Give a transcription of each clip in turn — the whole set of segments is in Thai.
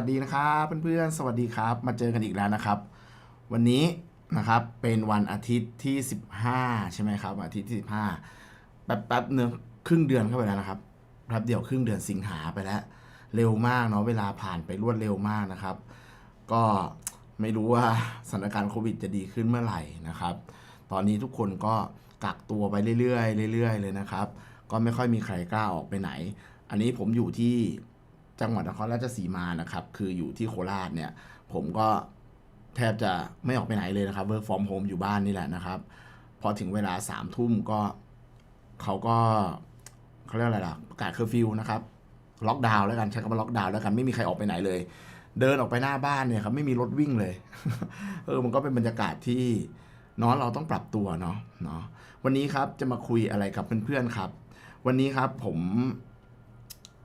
วัสดีนะครับเพื่อนๆสวัสดีครับ มาเจอกันอีกแล้วนะครับ วันนี้นะครับเป็นวันอาทิตย์ที่ 15 ใช่ไหมครับ อาทิตย์ที่ 15 แป๊บแป๊บๆเนื้อครึ่งเดือนเข้าไปแล้วนะครับแป๊บเดียวครึ่งเดือนสิงหาไปแล้ว เร็วมากเนาะเวลาผ่านไปรวดเร็วมากนะครับ ก็ไม่รู้ว่าสถานการณ์โควิดจะดีขึ้นเมื่อไหร่นะครับ ตอนนี้ทุกคนก็กักตัวไปเรื่อยๆเรื่อยๆเลยนะครับ ก็ไม่ค่อยมีใครกล้าออกไปไหน อันนี้ผมอยู่ที่ จังหวัดนครราชสีมานะครับ คืออยู่ที่โคราชเนี่ย ผมก็แทบจะไม่ออกไปไหนเลยนะครับ work from home อยู่บ้านนี่แหละนะครับ พอถึงเวลาสามทุ่มก็เขาก็เขาเรียกอะไรล่ะประกาศเคอร์ฟิวนะครับล็อกดาวน์แล้วกันใช้คำว่าล็อกดาวน์แล้วกันไม่มีใครออกไปไหนเลย เดินออกไปหน้าบ้านเนี่ยครับไม่มีรถวิ่งเลยเออมันก็เป็นบรรยากาศที่เนาะเราต้องปรับตัวเนาะเนาะวันนี้ครับจะมาคุยอะไรกับเพื่อนๆครับ วันนี้ครับผม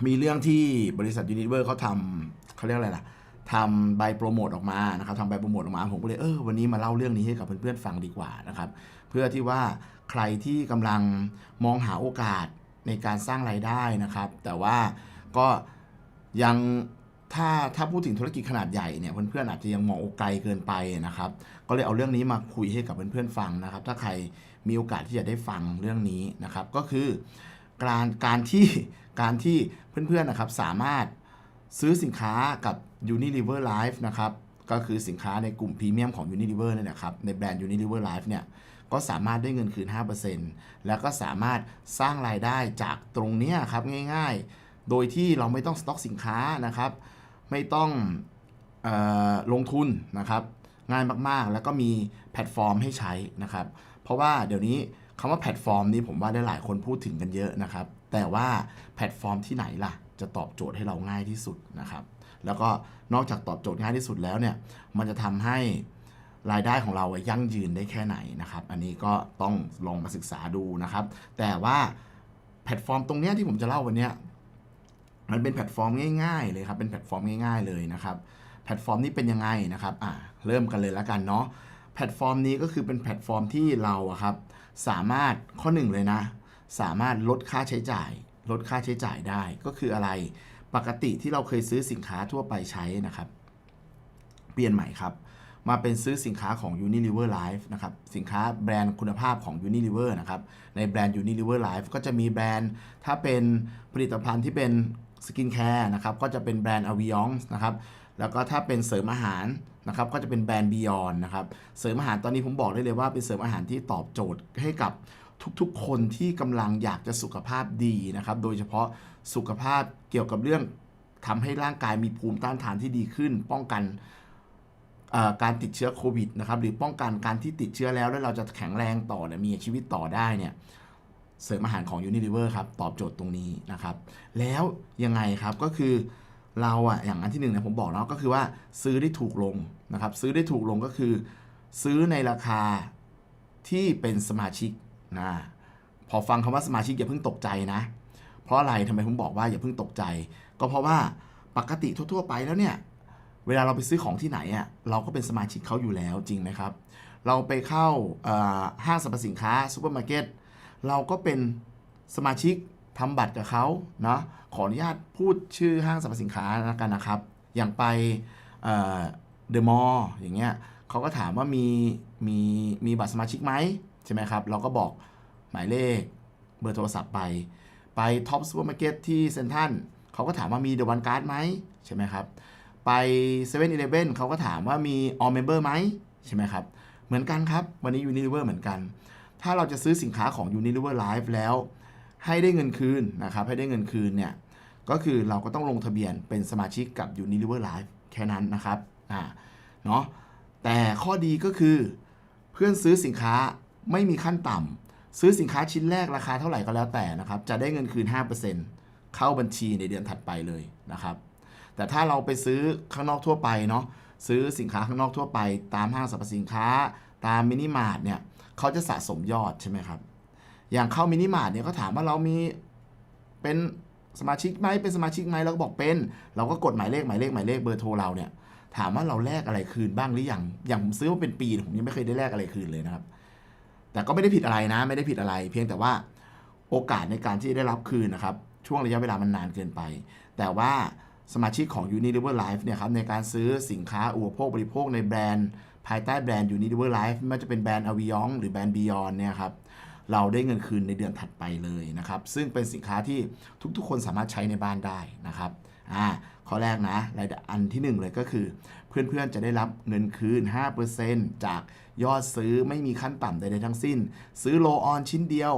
มีเรื่องที่บริษัทยูนิเวอร์เขาทำเขาเรียกอะไรล่ะทำใบโปรโมทออกมานะครับทำใบโปรโมทออกมา ผมก็เลยเออวันนี้มาเล่าเรื่องนี้ให้กับเพื่อนๆฟังดีกว่านะครับ เพื่อที่ว่าใครที่กำลังมองหาโอกาสในการสร้างรายได้นะครับ แต่ว่าก็ยังถ้าถ้าพูดถึงธุรกิจขนาดใหญ่เนี่ยเพื่อนๆอาจจะยังมองโอไกลเกินไปนะครับ ก็เลยเอาเรื่องนี้มาคุยให้กับเพื่อนๆฟังนะครับ ถ้าใครมีโอกาสที่จะได้ฟังเรื่องนี้นะครับ ก็คือ การการที่การที่เพื่อนๆนะครับสามารถซื้อสินค้ากับ Unilever Life นะครับก็คือสินค้าในกลุ่มพรีเมียมของ Unilever เนี่ยนะครับในแบรนด์ Unilever Life เนี่ยก็สามารถได้เงินคืน 5%แล้วก็สามารถสร้างรายได้จากตรงนี้ครับง่ายๆ โดยที่เราไม่ต้องสต็อกสินค้านะครับ ไม่ต้องออลงทุนนะครับ ง่ายมากๆ แล้วก็มีแพลตฟอร์มให้ใช้นะครับ เพราะว่าเดี๋ยวนี้ คำว่าแพลตฟอร์มนี้ผมว่าได้หลายคนพูดถึงกันเยอะนะครับ แต่ว่าแพลตฟอร์มที่ไหนล่ะ จะตอบโจทย์ให้เราง่ายที่สุดนะครับ แล้วก็นอกจากตอบโจทย์ง่ายที่สุดแล้วเนี่ย มันจะทำให้รายได้ของเรายั่งยืนได้แค่ไหนนะครับ อันนี้ก็ต้องลองมาศึกษาดูนะครับ แต่ว่าแพลตฟอร์มตรงเนี้ยที่ผมจะเล่าวันเนี้ยมันเป็นแพลตฟอร์มง่ายๆเลยครับ เป็นแพลตฟอร์มง่าย ๆเลยนะครับ แพลตฟอร์มนี้เป็นยังไงนะครับ อ่าเริ่มกันเลยแล้วกันเนาะ แพลตฟอร์มนี้ก็คือเป็นแพลตฟอร์มที่เราอะครับ สามารถข้อหนึ่งเลยนะ สามารถลดค่าใช้จ่าย ลดค่าใช้จ่ายได้ก็คืออะไรปกติที่เราเคยซื้อสินค้าทั่วไปใช้นะครับ เปลี่ยนใหม่ครับ มาเป็นซื้อสินค้าของ Unilever Life นะครับสินค้าแบรนด์คุณภาพของ Unilever นะครับในแบรนด์ Unilever Life ก็จะมีแบรนด์ถ้าเป็นผลิตภัณฑ์ที่เป็นสกินแคร์นะครับก็จะเป็นแบรนด์ Avion นะครับแล้วก็ถ้าเป็นเสริมอาหาร นะครับก็จะเป็นแบรนด์ Beyond นะครับเสริมอาหารตอนนี้ผมบอกได้เลยว่าเป็นเสริมอาหารที่ตอบโจทย์ให้กับทุกๆ คนที่กำลังอยากจะสุขภาพดีนะครับโดยเฉพาะสุขภาพเกี่ยวกับเรื่องทำให้ร่างกายมีภูมิต้านทานที่ดีขึ้น ป้องกันการติดเชื้อโควิดนะครับหรือป้องกันการที่ติดเชื้อแล้ว แล้วเราจะแข็งแรงต่อเนี่ยมีชีวิตต่อได้เนี่ยเสริมอาหารของ Unilever ครับตอบโจทย์ตรงนี้นะครับแล้วยังไงครับก็คือ เราอะอย่างอันที่หนึ่งเนี่ยผมบอกแล้วก็คือว่าซื้อได้ถูกลงนะครับ ซื้อได้ถูกลงก็คือ ซื้อในราคาที่เป็นสมาชิกนะพอฟังคำว่าสมาชิกอย่าเพิ่งตกใจนะ เพราะอะไรทำไมผมบอกว่าอย่าเพิ่งตกใจ ก็เพราะว่าปกติทั่ว ๆ ไปแล้วเนี่ยเวลาเราไปซื้อของที่ไหนอะเราก็เป็นสมาชิกเขาอยู่แล้วจริงไหมครับ เราไปเข้าห้างสรรพสินค้าซูเปอร์มาร์เก็ตเราก็เป็นสมาชิก ทำบัตรกับเขาเนาะขออนุญาตพูดชื่อห้างสรรพสินค้าแล้วกันนะครับ อย่างไปเดอะมอลล์อย่างเงี้ยเขาก็ถามว่ามีมีมีบัตรสมาชิกไหมใช่ไหมครับ เราก็บอกหมายเลขเบอร์โทรศัพท์ไป ไปท็อปซูเปอร์มาร์เก็ตที่เซ็นทัลเขาก็ถามว่ามีเดอะวันการ์ดไหมใช่ไหมครับ ไป7 e เ e ่ e อเขาก็ถามว่ามี all member ไหมใช่ไหมครับ เหมือนกันครับ วันนี้ Unilever เหมือนกัน ถ้าเราจะซื้อสินค้าของ Unilever Live แล้ว ให้ได้เงินคืนนะครับให้ได้เงินคืนเนี่ยก็คือเราก็ต้องลงทะเบียนเป็นสมาชิกกับ Unilever Live แค่นั้นนะครับอ่าเนาะแต่ข้อดีก็คือเพื่อนซื้อสินค้าไม่มีขั้นต่ำซื้อสินค้าชิ้นแรกราคาเท่าไหร่ก็แล้วแต่นะครับจะได้เงินคืน 5%เข้าบัญชีในเดือนถัดไปเลยนะครับแต่ถ้าเราไปซื้อข้างนอกทั่วไปเนาะซื้อสินค้าข้างนอกทั่วไป ตามห้างสรรพสินค้า ตามมินิมาร์ทเนี่ยเขาจะสะสมยอดใช่ไหมครับ อย่างเข้ามินิมาร์ทเนี่ยเขาถามว่าเรามีเป็นสมาชิกไหมเป็นสมาชิกไหมเราก็บอกเป็น เราก็กดหมายเลขหมายเลขหมายเลขเบอร์โทรเราเนี่ยถามว่าเราแลกอะไรคืนบ้างหรือยังอย่างผมซื้อมาเป็นปีผมยังไม่เคยได้แลกอะไรคืนเลยนะครับ แต่ก็ไม่ได้ผิดอะไรนะ ไม่ได้ผิดอะไร เพียงแต่ว่าโอกาสในการที่ได้รับคืนนะครับ ช่วงระยะเวลามันนานเกินไป แต่ว่าสมาชิกของ Unilever Life เนี่ยครับในการซื้อสินค้าอุปโภคบริโภคในแบรนด์ ภายใต้แบรนด์ Unilever Life ไม่ว่าจะเป็นแบรนด์ Avion หรือแบรนด์ Beyond เนี่ยครับ เราได้เงินคืนในเดือนถัดไปเลยนะครับ ซึ่งเป็นสินค้าที่ทุกๆ คนสามารถใช้ในบ้านได้นะครับอ่าข้อแรกนะรายอันที่หนึ่งเลยก็คือ เพื่อนๆจะได้รับเงินคืน 5%จากยอดซื้อไม่มีขั้นต่ำใดๆทั้งสิ้น ซื้อโลออนชิ้นเดียว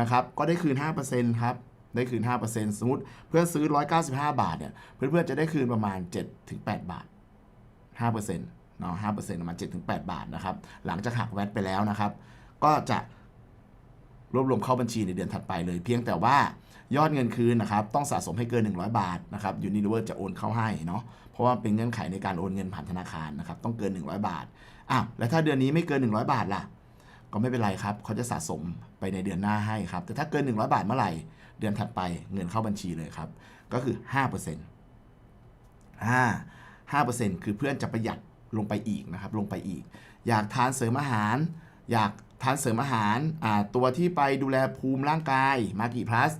นะครับก็ได้คืน 5%ครับได้คืน 5%สมมติเพื่อนซื้อ 195 บาทเนี่ยเพื่อนๆจะได้คืนประมาณ 7-8 บาท 5%เนาะ5%ประมาณ 7-8 บาทนะครับหลังจากหักแวตไปแล้วนะครับ ก็จะ รวบรวมเข้าบัญชีในเดือนถัดไปเลย เพียงแต่ว่ายอดเงินคืนนะครับต้องสะสมให้เกิน 100 บาทนะครับยูนิเวอร์จะโอนเข้าให้เนาะเพราะว่าเป็นเงื่อนไขในการโอนเงินผ่านธนาคารนะครับต้องเกิน 100 บาทอ้าวแล้วถ้าเดือนนี้ไม่เกิน 100 บาทล่ะ ก็ไม่เป็นไรครับเขาจะสะสมไปในเดือนหน้าให้ครับแต่ถ้าเกิน 100 บาทเมื่อไหร่ เดือนถัดไปเงินเข้าบัญชีเลยครับก็คือ 5% 5 5%คือเพื่อนจะประหยัดลงไปอีกนะครับลงไปอีก อยากทานเสริมอาหาร อยาก ทานเสริมอาหารตัวที่ไปดูแลภูมิร่างกายมากี่พลัส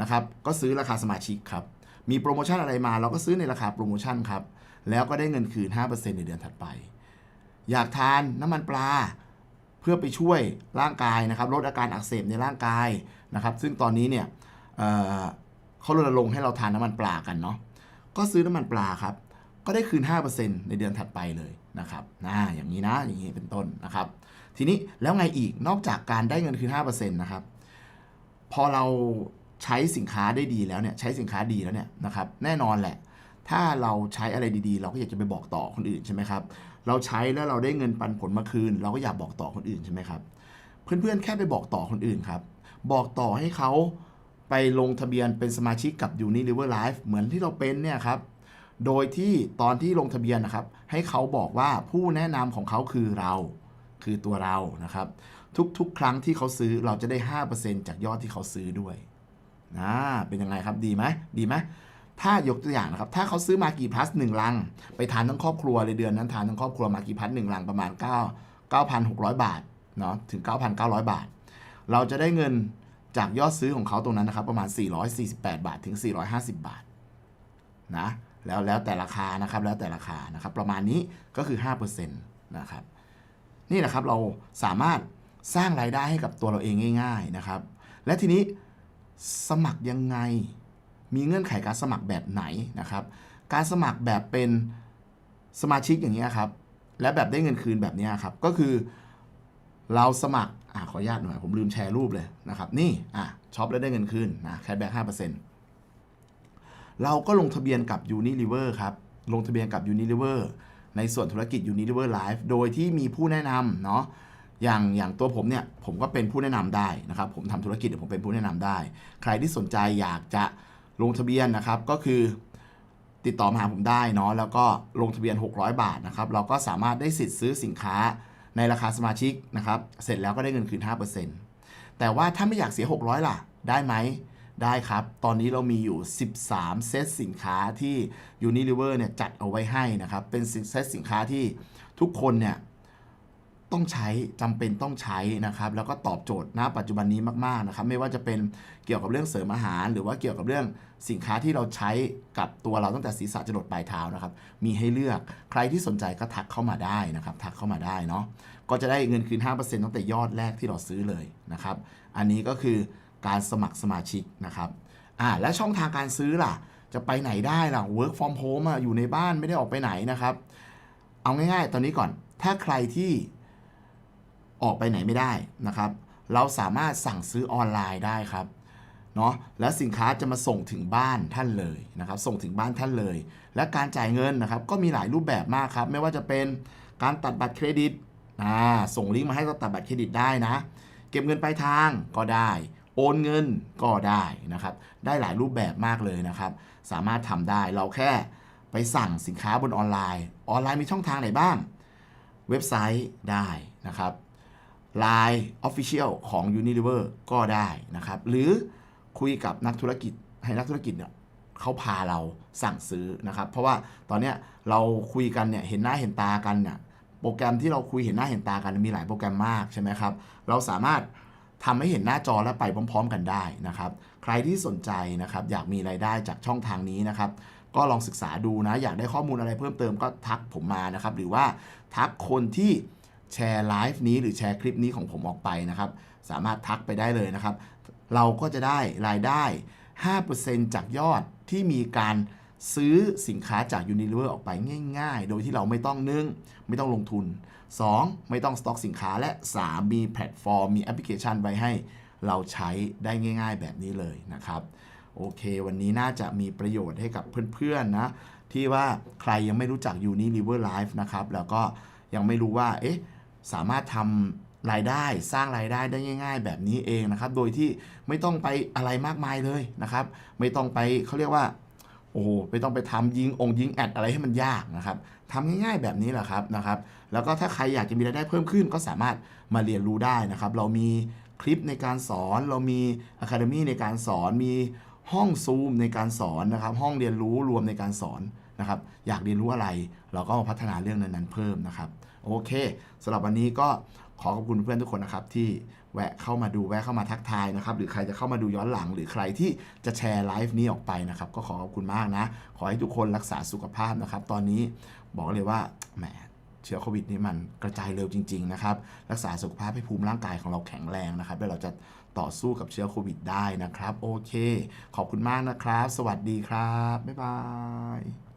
นะครับก็ซื้อราคาสมาชิกครับ มีโปรโมชั่นอะไรมาเราก็ซื้อในราคาโปรโมชั่นครับ แล้วก็ได้เงินคืน 5%ในเดือนถัดไป อยากทานน้ำมันปลาเพื่อไปช่วยร่างกายนะครับ ลดอาการอักเสบในร่างกายนะครับ ซึ่งตอนนี้เนี่ยเเขารณรงค์ให้เราทานน้ำมันปลากันเนาะก็ซื้อน้ำมันปลาครับ ก็ได้คืน 5%ในเดือนถัดไปเลยนะครับนะอย่างนี้นะอย่างนี้เป็นต้นนะครับ ทีนี้แล้วไงอีกนอกจากการได้เงินคืน5%นะครับ พอเราใช้สินค้าได้ดีแล้วเนี่ยใช้สินค้าดีแล้วเนี่ยนะครับแน่นอนแหละ ถ้าเราใช้อะไรดีๆ เราก็อยากจะไปบอกต่อคนอื่นใช่ไหมครับเราใช้แล้วเราได้เงินปันผลมาคืน เราก็อยากบอกต่อคนอื่นใช่ไหมครับเพื่อนๆแค่ไปบอกต่อคนอื่นครับ บอกต่อให้เขาไปลงทะเบียนเป็นสมาชิกกับ Unilever Life เหมือนที่เราเป็นเนี่ยครับ โดยที่ตอนที่ลงทะเบียนนะครับ ให้เขาบอกว่าผู้แนะนำของเขาคือเรา คือตัวเรานะครับ ทุกๆ ครั้งที่เขาซื้อเราจะได้ 5%จากยอดที่เขาซื้อด้วยนะเป็นยังไงครับดีไหมดีไหมถ้ายกตัวอย่างนะครับ ถ้าเขาซื้อมากี่พลัสหนึ่งลัง ไปทานทั้งครอบครัวเลยเดือนนั้นทานทั้งครอบครัวมากี่พลัสหนึ่งลังประมาณ 9 9,600 บาทเนาะถึง 9,900 บาท เราจะได้เงินจากยอดซื้อของเขาตรงนั้นนะครับ ประมาณ 448 บาทถึง 450 บาทนะแล้วแล้วแต่ราคานะครับแล้วแต่ราคานะครับ ประมาณนี้ก็คือ 5%นะครับ นี่แหละครับเราสามารถสร้างรายได้ให้กับตัวเราเองง่าย ๆนะครับ และทีนี้สมัครยังไงมีเงื่อนไขการสมัครแบบไหนนะครับ การสมัครแบบเป็นสมาชิกอย่างนี้ครับ และแบบได้เงินคืนแบบนี้ครับ ก็คือเราสมัครอ่าขออนุญาตหน่อย ผมลืมแชร์รูปเลยนะครับ นี่อะช็อปแล้วได้เงินคืนนะแคชแบ็กห้าเปอร์เซ็นต์เราก็ลงทะเบียนกับ Unilever ครับ ลงทะเบียนกับ Unilever ในส่วนธุรกิจ Unilever Life โดยที่มีผู้แนะนำเนาะอย่างอย่างตัวผมเนี่ยผมก็เป็นผู้แนะนำได้นะครับ ผมทำธุรกิจเดี๋ยวผมเป็นผู้แนะนำได้ ใครที่สนใจอยากจะลงทะเบียนนะครับ ก็คือติดต่อมาหาผมได้เนาะแล้วก็ลงทะเบียน 600 บาทนะครับ เราก็สามารถได้สิทธิ์ซื้อสินค้าในราคาสมาชิกนะครับ เสร็จแล้วก็ได้เงินคืน 5%แต่ว่าถ้าไม่อยากเสีย 600 ล่ะ ได้ไหม ได้ครับ ตอนนี้เรามีอยู่ 13 เซตสินค้าที่ Unilever เนี่ยจัดเอาไว้ให้นะครับ เป็นเซตสินค้าที่ทุกคนเนี่ยต้องใช้จำเป็นต้องใช้นะครับ แล้วก็ตอบโจทย์ณปัจจุบันนี้มากๆนะครับ ไม่ว่าจะเป็นเกี่ยวกับเรื่องเสริมอาหาร หรือว่าเกี่ยวกับเรื่องสินค้าที่เราใช้กับตัวเราตั้งแต่ศีรษะจรดปลายเท้านะครับ มีให้เลือกใครที่สนใจก็ทักเข้ามาได้นะครับ ทักเข้ามาได้เนาะก็จะได้เงินคืน 5%ตั้งแต่ยอดแรกที่เราซื้อเลยนะครับ อันนี้ก็คือ การสมัครสมาชิกนะครับอ่าและช่องทางการซื้อล่ะ จะไปไหนได้ล่ะ work from home อะอยู่ในบ้านไม่ได้ออกไปไหนนะครับ เอาง่ายๆ ตอนนี้ก่อนถ้าใครที่ออกไปไหนไม่ได้นะครับ เราสามารถสั่งซื้อออนไลน์ได้ครับเนาะและสินค้าจะมาส่งถึงบ้านท่านเลยนะครับ ส่งถึงบ้านท่านเลย และการจ่ายเงินนะครับ ก็มีหลายรูปแบบมากครับ ไม่ว่าจะเป็นการตัดบัตรเครดิตอ่าส่งลิงก์มาให้เราตัดบัตรเครดิตได้นะ เก็บเงินปลายทางก็ได้ โอนเงินก็ได้นะครับ ได้หลายรูปแบบมากเลยนะครับ สามารถทำได้เราแค่ไปสั่งสินค้าบนออนไลน์ ออนไลน์มีช่องทางไหนบ้าง เว็บไซต์ได้นะครับ Line Official ของ Unilever ก็ได้นะครับ หรือคุยกับนักธุรกิจให้นักธุรกิจเนี่ยเขาพาเราสั่งซื้อนะครับ เพราะว่าตอนเนี้ยเราคุยกันเนี่ยเห็นหน้าเห็นตากันเนี่ยโปรแกรมที่เราคุยเห็นหน้าเห็นตากันมีหลายโปรแกรมมากใช่ไหมครับ เราสามารถ ทำให้เห็นหน้าจอและไปพร้อม ๆ กันได้นะครับ ใครที่สนใจนะครับ อยากมีรายได้จากช่องทางนี้นะครับ ก็ลองศึกษาดูนะ อยากได้ข้อมูลอะไรเพิ่มเติมก็ทักผมมานะครับ หรือว่าทักคนที่แชร์ไลฟ์นี้หรือแชร์คลิปนี้ของผมออกไปนะครับ สามารถทักไปได้เลยนะครับ เราก็จะได้รายได้ 5%จากยอดที่มีการ ซื้อสินค้าจาก Unilever ออกไปง่าย ๆ โดยที่เราไม่ต้องนึ่งไม่ต้องลงทุน 2. ไม่ต้องสต็อกสินค้าและ 3. มีแพลตฟอร์ม มีแอปพลิเคชันไว้ให้เราใช้ได้ง่าย ๆ แบบนี้เลยนะครับโอเค วันนี้น่าจะมีประโยชน์ให้กับเพื่อนๆนะ ที่ว่าใครยังไม่รู้จัก Unilever Life นะครับ แล้วก็ยังไม่รู้ว่า เอ๊ะ สามารถทำรายได้สร้างรายได้ได้ง่าย ๆ แบบนี้เองนะครับ โดยที่ไม่ต้องไปอะไรมากมายเลยนะครับ ไม่ต้องไปเขาเรียกว่า โอ้โหไม่ต้องไปทำยิงองค์ยิงแอดอะไรให้มันยากนะครับทำง่ายๆแบบนี้แหละครับนะครับ แล้วก็ถ้าใครอยากจะมีรายได้เพิ่มขึ้นก็สามารถมาเรียนรู้ได้นะครับ เรามีคลิปในการสอนเรามี Academy ในการสอนมีห้องซูมในการสอนนะครับ ห้องเรียนรู้รวมในการสอนนะครับ อยากเรียนรู้อะไร เราก็มาพัฒนาเรื่องนั้นๆเพิ่มนะครับ โอเคสำหรับวันนี้ก็ ขอขอบคุณเพื่อนทุกคนนะครับที่แวะเข้ามาดูแวะเข้ามาทักทายนะครับ หรือใครจะเข้ามาดูย้อนหลัง หรือใครที่จะแชร์ไลฟ์นี้ออกไปนะครับ ก็ขอขอบคุณมากนะ ขอให้ทุกคนรักษาสุขภาพนะครับ ตอนนี้บอกเลยว่าแหมเชื้อโควิดนี่มันกระจายเร็วจริง ๆ นะครับ รักษาสุขภาพให้ภูมิร่างกายของเราแข็งแรงนะครับแล้วเราจะต่อสู้กับเชื้อโควิดได้นะครับ โอเค ขอบคุณมากนะครับ สวัสดีครับ บ๊ายบาย